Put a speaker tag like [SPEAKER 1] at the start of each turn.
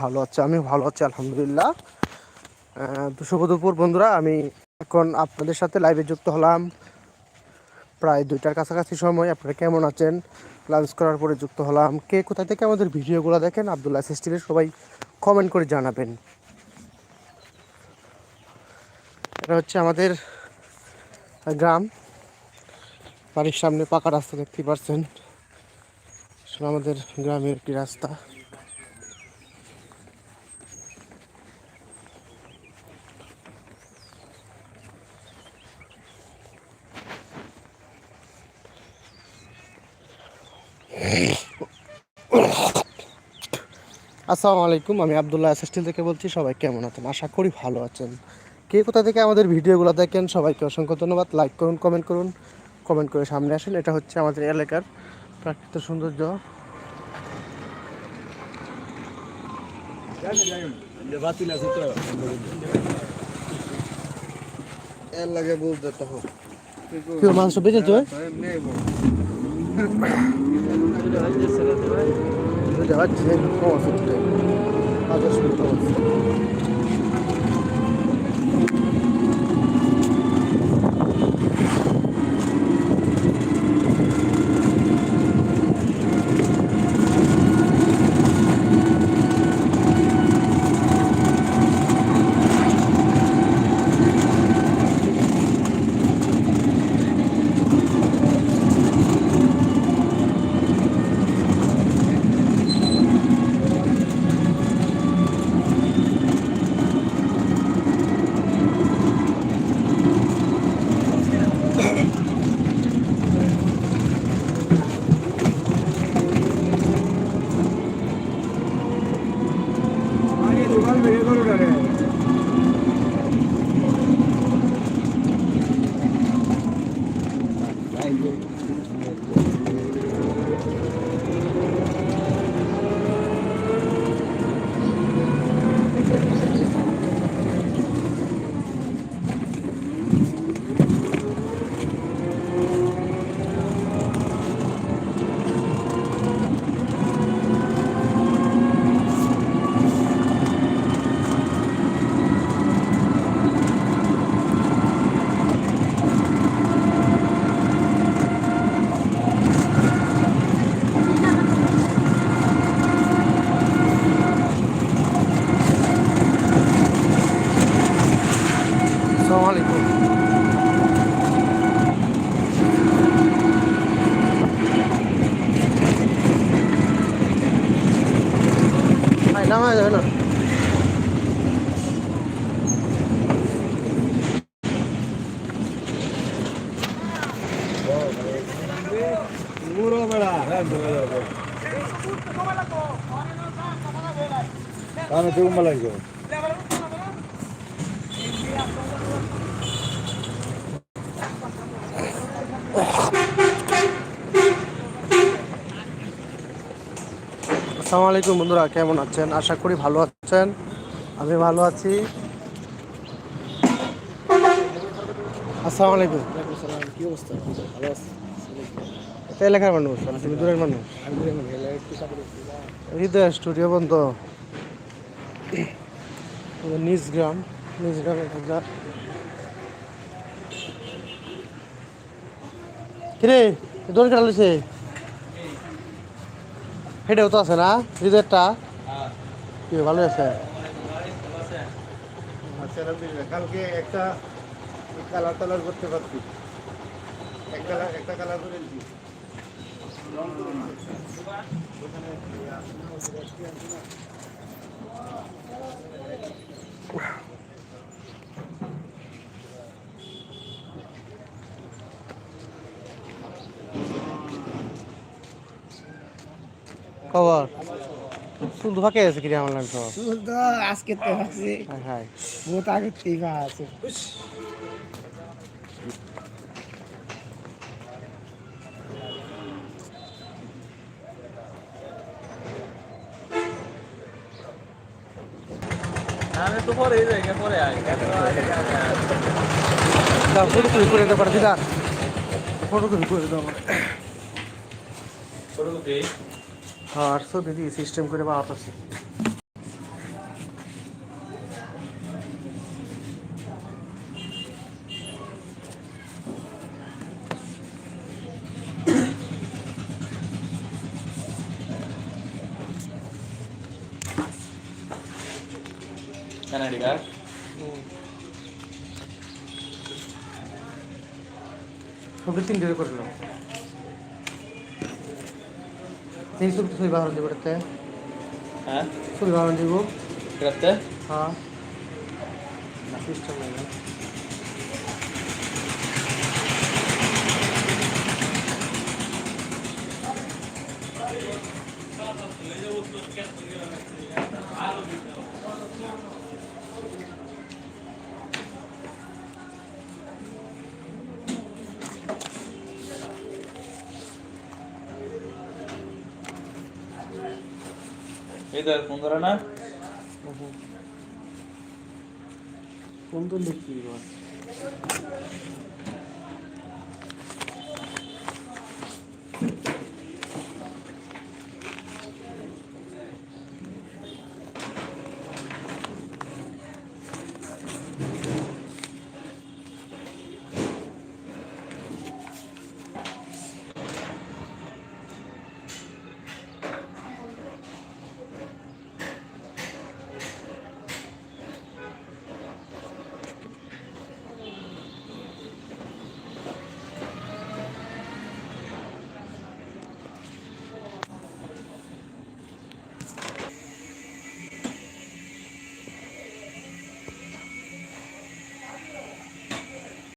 [SPEAKER 1] ভালো আছে? আমি ভালো আছি, আলহামদুলিল্লাহ। দুপুর বন্ধুরা, আমি এখন আপনাদের সাথে লাইভে যুক্ত হলাম। প্রায় দুইটার কাছাকাছি সময়, আপনারা কেমন আছেন? লাঞ্চ করার পরে যুক্ত হলাম। কে কোথা থেকে আমাদের ভিডিওগুলো দেখেন, আবদুল্লাহ সিস্টিলের সবাই কমেন্ট করে জানাবেন। এটা হচ্ছে আমাদের গ্রাম। বাড়ির সামনে পাকা রাস্তা দেখতে পাচ্ছেন আমাদের গ্রামের একটি রাস্তা? আসসালামু আলাইকুম আমি আবদুল্লাহ এসএসটিল থেকে বলছি সবাই কেমন আছেন? আশা করি ভালো আছেন। কে কোথা থেকে আমাদের ভিডিওগুলো দেখেন সবাইকে অসংখ্য ধন্যবাদ। লাইক করুন কমেন্ট করুন কমেন্ট করে সামনে আসেন। এটা হচ্ছে আমাদের এলাকার প্রাকৃতিক সৌন্দর্য। এর লাগে বলতে তো। মাংস বেঁচে তো Давайте я не хочу, 通す কম আছে আসসালামু আলাইকুম ভাই নামা যাবে না
[SPEAKER 2] tuh malah itu?
[SPEAKER 1] আসসালামু আলাইকুম বন্ধুরা, কেমন আছেন? আশা করি ভালো আছেন। আমি ভালো আছি। আসসালামু আলাইকুম। এলাকার মানুষ। হৃদয় স্টুডিও বন্ধ। নিজ গ্রাম। নিজ গ্রামে থাকা কিরে দোল কাটালিছে হেঁটেও তো আছে না? হৃদয়টা কি ভালো আছে?
[SPEAKER 2] কালকে একটা কালার টালার করতে পারছি এক কালার একটা কালার করে দিচ্ছি
[SPEAKER 1] খবর? তো ফাঁকে আছে কিরে আমার লাগতো
[SPEAKER 2] তো আজকে তো আছে।
[SPEAKER 1] হাই
[SPEAKER 2] বহুত আগে থেকে আছে।
[SPEAKER 3] আমি তো পরে যাই পরে আয়।
[SPEAKER 1] ফটো কপি করে দিতে পারছি ফটো করে দাও আমার।
[SPEAKER 3] ফটোকপি
[SPEAKER 1] হ্যাঁ আটশো দিদি সিস্টেম করে বা আঠাশো
[SPEAKER 3] ಕನ್ನಡಿಗ ತಿಂಡಿ
[SPEAKER 1] ಕೊಡಲು তিনটে করল এই ছবি ছবি বাহার দিব। এটাতে
[SPEAKER 3] হ্যাঁ।
[SPEAKER 1] ছবি বাহার দিব
[SPEAKER 3] এই তো ফোন ধরে না?
[SPEAKER 1] কোন তো লিখি